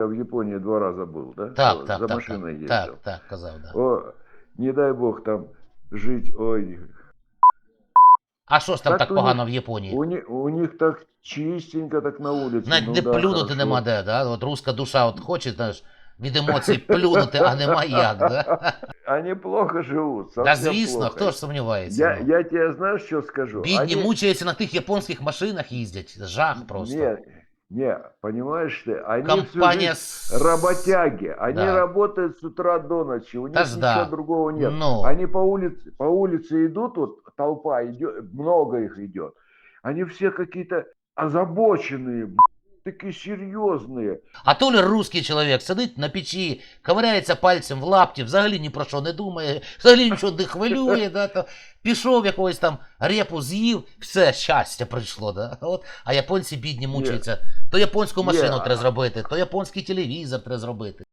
Я в Японии два раза был, да? Так, За так, так, машиной так, ездил. так, так, казав, да. О, не дай бог там жить, ой. А що ж там Так так у погано них- в Японії? У, них, у них так чистенько, так на улице. Навіть ну де да, плюнути хорошо. нема де, да? От руська душа от хоче, знаєш, від емоцій плюнути, а нема як, да? Они плохо живут. Та совсем звісно, плохо. хто ж сумнівається. Я, ну. я тебе знаешь, что скажу? Бідні Они- мучаються на тих японських машинах їздять. Жах просто. Не, не, понимаешь ты, они Компанія всю жизнь работяги. Они Да. работают с утра до ночи, у них Та ж ничего да. другого нет. Ну. Они по улице, по улице идут, вот толпа идет, много их идет. Они все какие-то озабоченные, такие серьезные. А то ли русський чоловік сидить на печі, ковиряється пальцем в лапті, взагалі ні про що не думає, взагалі нічого не хвилює, да, то пішов якогось там репу з'їв, все, щастя прийшло. Да? От, а японці бідні мучаються. То японську машину треба зробити, то японський телевізор треба зробити.